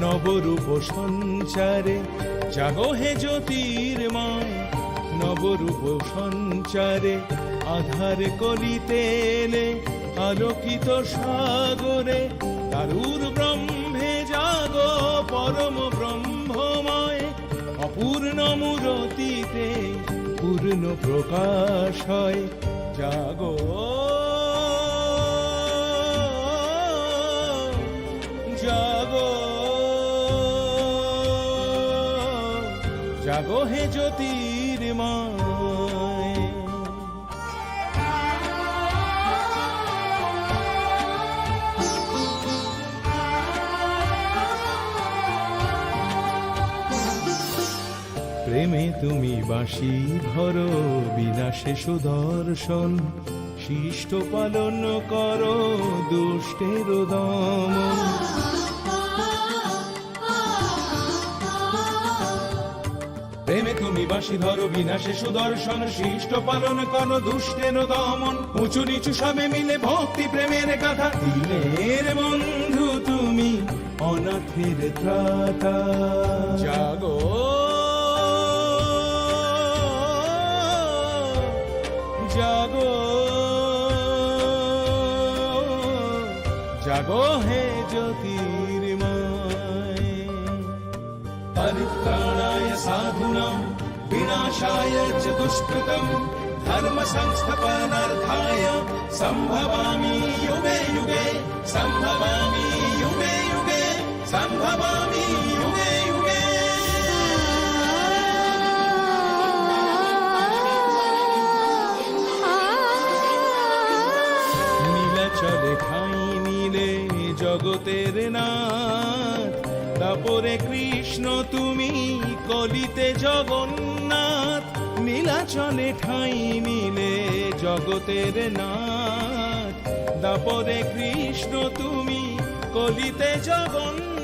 নবরূপ সঞ্চারে। জাগো হে জ্যোতির্ময়, নবরূপ সঞ্চারে। আধার কলিতে এলে, আলোকিত সাগরে। তারুর ব্রহ্মে জাগো পরম ব্রহ্মময়। অপূর্ণ মূরতিতে পূর্ণ প্রকাশ হয়। জাগো জাগো জাগো হে জ্যোতির্ময়। প্রেমে তুমি বাসি ধরো বিনাশে সুদর্শন। শিষ্ট পালন করো দুষ্টের দমন। তুমি বাসি ধরো, বিনাশে সুদর্শন, সৃষ্ট পালন কর দুষ্টেন দমন। উঁচু নিচু সবে মিলে ভক্তি প্রেমের কথা দিলের বন্ধু তুমি অনাথের ত্রাতা জাগো। জাগো। জাগো হে জ্যোতির্ময়। পরিত্রাণায় সাধুনা विनाशाय च दुष्कृतम् धर्म संस्थापनार्थाय सम्भवामि युगे युगे सम्भवामि युगे युगे सम्भवामि युगे युगे নীলাচলে ঠাই নিলে জগতের নাথ তারপরে কৃষ্ণ তুমি কলিতে জগন্নাথ, নীলাচলে ঠাই মিলে জগতের নাথ। তারপরে কৃষ্ণ তুমি কলিতে জগন্নাথ